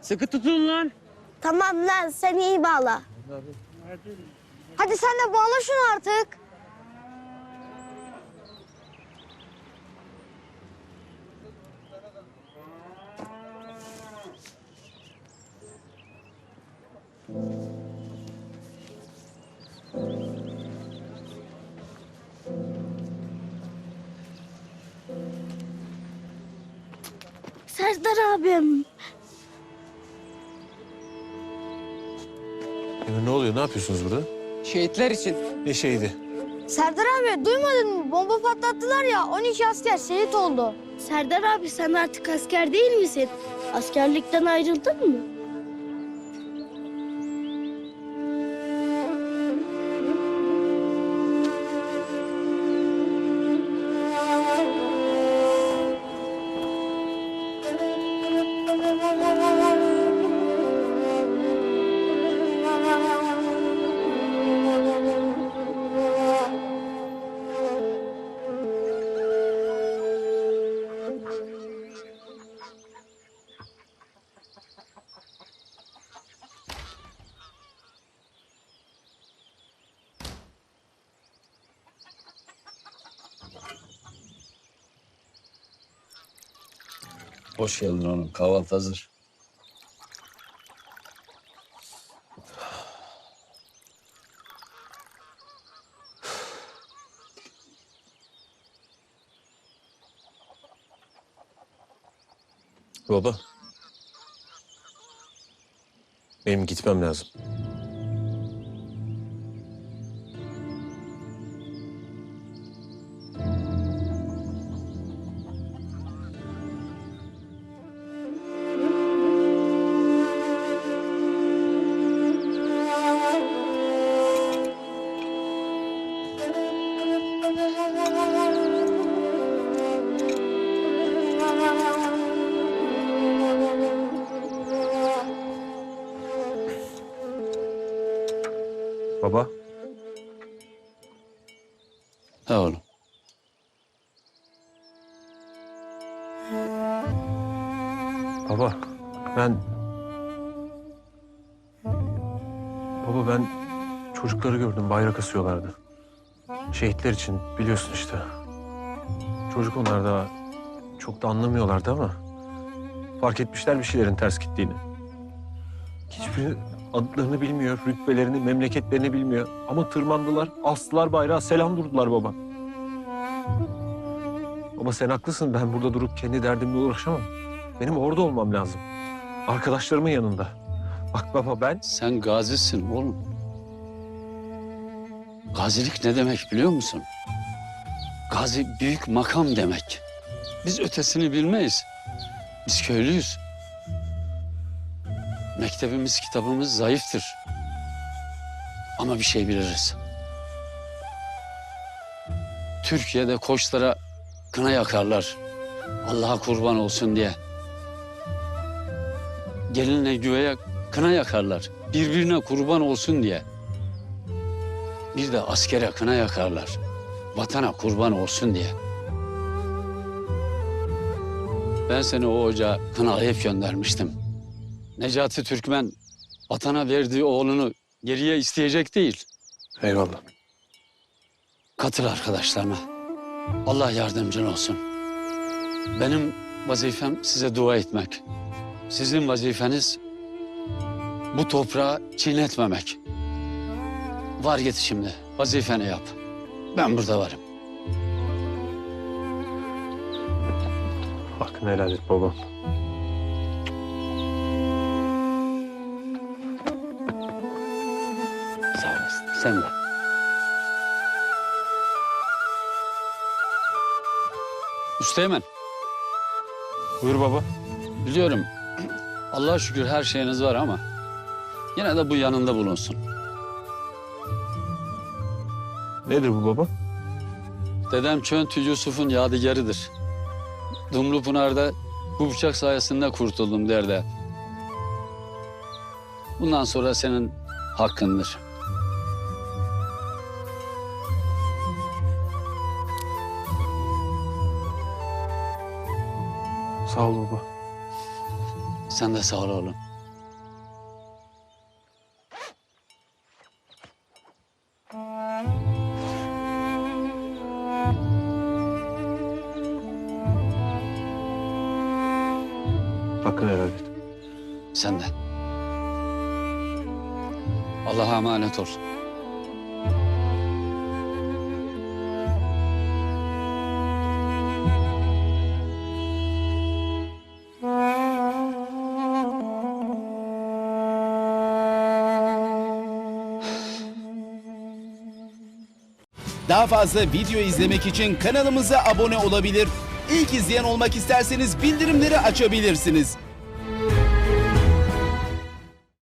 Sıkı tutun lan. Tamam lan sen iyi bağla. Hadi sen de bağla şunu artık. Serdar abim. Emir ne oluyor? Ne yapıyorsunuz burada? Şehitler için. Ne şeydi? Serdar abi duymadın mı? Bomba patlattılar ya 12 asker şehit oldu. Serdar abi sen artık asker değil misin? Askerlikten ayrıldın mı? Hoş geldin oğlum. Kahvaltı hazır. Baba. Benim gitmem lazım. Baba. Ha oğlum. Baba. Ben... Baba ben çocukları gördüm. Bayrak asıyorlardı. Şehitler için biliyorsun işte. Çocuk onlar da çok da anlamıyorlardı ama... Fark etmişler bir şeylerin ters gittiğini. Hiçbiri adlarını bilmiyor, rütbelerini, memleketlerini bilmiyor. Ama tırmandılar, astılar bayrağı, selam durdular baba. Baba sen haklısın. Ben burada durup kendi derdimle uğraşamam. Benim orada olmam lazım. Arkadaşlarımın yanında. Bak baba ben... Sen gazisin oğlum. Gazilik ne demek biliyor musun? Gazi büyük makam demek. Biz ötesini bilmeyiz. Biz köylüyüz. Mektebimiz, kitabımız zayıftır. Ama bir şey biliriz. Türkiye'de koçlara kına yakarlar. Allah'a kurban olsun diye. Gelinle güveye kına yakarlar. Birbirine kurban olsun diye. Bir de askere kına yakarlar. Vatana kurban olsun diye. Ben seni o ocağa kınalayıp göndermiştim. Necati Türkmen vatana verdiği oğlunu geriye isteyecek değil. Eyvallah. Katıl arkadaşlarına. Allah yardımcın olsun. Benim vazifem size dua etmek. Sizin vazifeniz bu toprağı çiğnetmemek. Var git şimdi. Vazifeni yap. Ben burada varım. Hakkını helal et babam. Sağ olasın. Sen de. Üsteğmen, Buyur baba. biliyorum Allah'a şükür her şeyiniz var ama yine de bu yanında bulunsun. Nedir bu baba? Dedem Çöntü Yusuf'un yadigarıdır. Dumlu Pınar'da bu bıçak sayesinde kurtuldum derdi. Bundan sonra senin hakkındır. Sağ ol baba. Sen de sağ ol oğlum. Sen de. Allah'a emanet ol. Daha fazla video izlemek için kanalımıza abone olabilir. İlk izleyen olmak isterseniz bildirimleri açabilirsiniz.